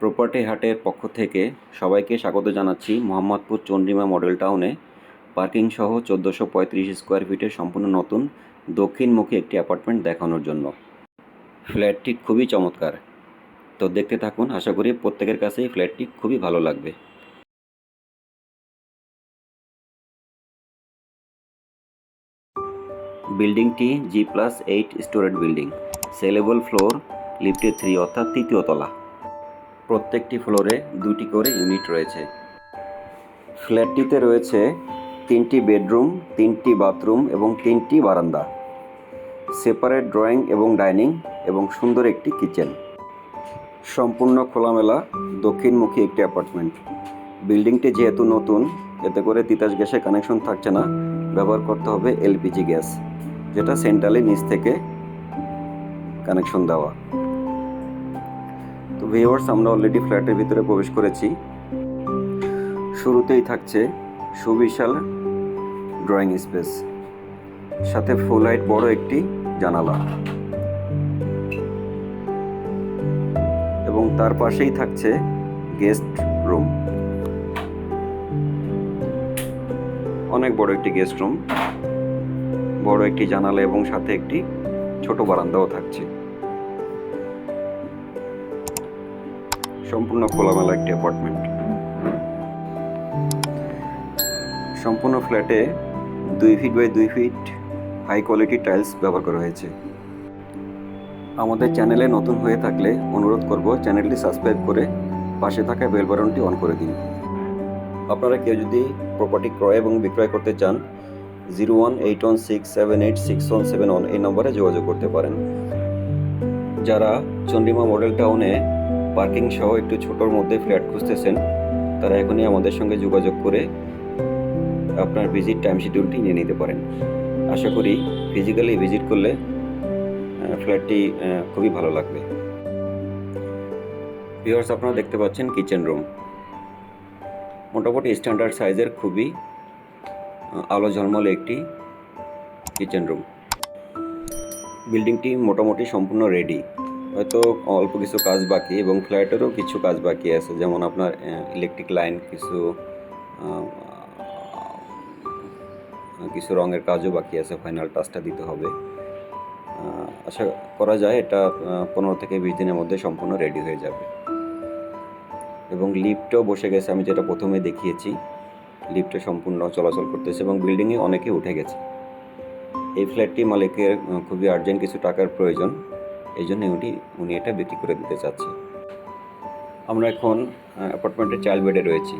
Property হাটের পক্ষ থেকে সবাইকে স্বাগত জানাচ্ছি মোহাম্মদপুর চন্দ্রিমা মডেল টাউনে। পার্কিং সহ চোদ্দোশো পঁয়ত্রিশ স্কোয়ার ফিটের সম্পূর্ণ নতুন, দক্ষিণমুখী একটি অ্যাপার্টমেন্ট দেখানোর জন্য। ফ্ল্যাটটি খুবই চমৎকার। তো দেখতে থাকুন, আশা করি প্রত্যেকের কাছেই ফ্ল্যাটটি খুবই ভালো লাগবে। বিল্ডিংটি G plus eight storied building. Saleable floor লিফটে থ্রি অর্থাৎ তৃতীয় তলা। প্রত্যেকটি ফ্লোরে দুটি করে ইউনিট রয়েছে। ফ্ল্যাটটিতে রয়েছে তিনটি বেডরুম, তিনটি বাথরুম এবং তিনটি বারান্দা। সেপারেট ড্রয়িং এবং ডাইনিং এবং সুন্দর একটি কিচেন। সম্পূর্ণ খোলামেলা, দক্ষিণমুখী একটি অ্যাপার্টমেন্ট। বিল্ডিংটি যেহেতু নতুন, এতে করে তিতাস গ্যাসের কানেকশন থাকছে না। ব্যবহার করতে হবে এলপিজি গ্যাস, যেটা সেন্ট্রালি নিচ থেকে কানেকশন দেওয়া। তো ভিউয়ার্স আমরা অলরেডি ফ্ল্যাটের ভিতরে প্রবেশ করেছি। শুরুতেই থাকছে সুবিশাল ড্রয়িং স্পেস সাথে ফুল হাইট বড় একটি জানালা। এবং তার পাশেই থাকছে গেস্ট রুম অনেক বড় একটি গেস্ট রুম বড় একটি জানালা এবং সাথে একটি ছোট বারান্দাও থাকছে। সম্পূর্ণ খোলামেলা একটি অ্যাপার্টমেন্ট সম্পূর্ণ ফ্ল্যাটে দুই ফিট বাই দুই ফিট হাই কোয়ালিটি টাইলস ব্যবহার করা হয়েছে। আমাদের চ্যানেলে নতুন হয়ে থাকলে অনুরোধ করব চ্যানেলটি সাবস্ক্রাইব করে পাশে থাকা বেল বাটনটি অন করে দিন। আপনারা কেউ যদি প্রপার্টি ক্রয় এবং বিক্রয় করতে চান zero one eight one six seven eight six one seven one এই নম্বরে যোগাযোগ করতে পারেন। যারা চন্ডিমা মডেল টাউনে পার্কিং সহ একটু ছোটোর মধ্যে ফ্ল্যাট খুঁজতেছেন, তারা এখনই আমাদের সঙ্গে যোগাযোগ করে আপনার ভিজিট টাইম শিডিউলটি নিয়ে নিতে পারেন। আশা করি ফিজিক্যালি ভিজিট করলে ফ্ল্যাটটি খুবই ভালো লাগবে। ভিউয়ার্স আপনারা দেখতে পাচ্ছেন কিচেন রুম মোটামুটি স্ট্যান্ডার্ড সাইজের খুবই আলো ঝলমলে একটি কিচেন রুম বিল্ডিংটি মোটামুটি সম্পূর্ণ রেডি হয়তো অল্প কিছু কাজ বাকি এবং ফ্ল্যাটেরও কিছু কাজ বাকি আছে, যেমন আপনার ইলেকট্রিক লাইন কিছু কিছু রঙের কাজও বাকি আছে ফাইনাল টাচটা দিতে হবে। আশা করা যায় এটা পনেরো থেকে বিশ দিনের মধ্যে সম্পূর্ণ রেডি হয়ে যাবে। এবং লিফটও বসে গেছে, আমি যেটা প্রথমে দেখিয়েছি লিফটে সম্পূর্ণ চলাচল করতেছে এবং বিল্ডিংয়ে অনেকে উঠে গেছে। এই ফ্ল্যাটটি মালিকের খুবই আর্জেন্ট কিছু টাকার প্রয়োজন। এই জন্য উনি উনি এটা বিক্রি করে দিতে চাচ্ছে আমরা এখন অ্যাপার্টমেন্টের চাইল্ড বেডে রয়েছি।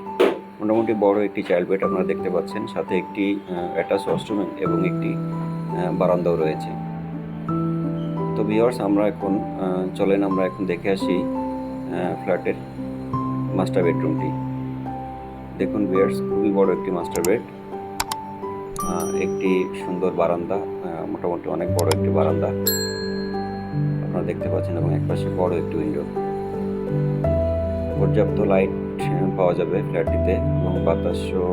মোটামুটি বড় একটি চাইল্ড বেড আপনারা দেখতে পাচ্ছেন, সাথে একটি অ্যাটাচ ওয়াশরুম এবং একটি বারান্দাও রয়েছে। তো ভিওর্স আমরা এখন চলেন আমরা এখন দেখে আসি ফ্ল্যাটের মাস্টার বেডরুমটি দেখুন ভিওর্স খুবই বড় একটি মাস্টার বেড একটি সুন্দর বারান্দা মোটামুটি অনেক বড় একটি বারান্দা। আপনারা দেখতে পাচ্ছেন এবং একপাশে বড় একটি উইন্ডো। পর্যাপ্ত লাইট পাওয়া যাবে ফ্ল্যাটটিতে এবং বাতাসও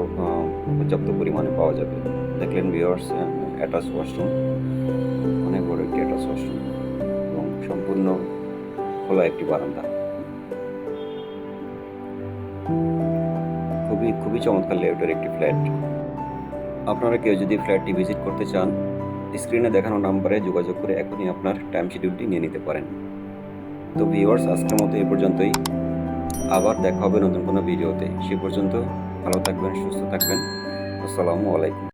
পর্যাপ্ত পরিমাণে পাওয়া যাবে। দেখলেন ভিওর্স অ্যাটাচ ওয়াশরুম, অনেক বড় একটি অ্যাটাচ ওয়াশরুম এবং সম্পূর্ণ খোলা একটি বারান্দা। খুবই খুবই চমৎকার লেআউটের একটি ফ্ল্যাট। আপনারা কেউ যদি ফ্ল্যাটটি ভিজিট করতে চান স্ক্রিনে দেখানো নাম্বারে যোগাযোগ করে এখনই আপনার টাইম শিডিউলটি নিয়ে নিতে পারেন। তো ভিউয়ার্স আজকের মতো এ পর্যন্তই। আবার দেখা হবে নতুন কোনো ভিডিওতে সে পর্যন্ত ভালো থাকবেন, সুস্থ থাকবেন। আসসালামু আলাইকুম।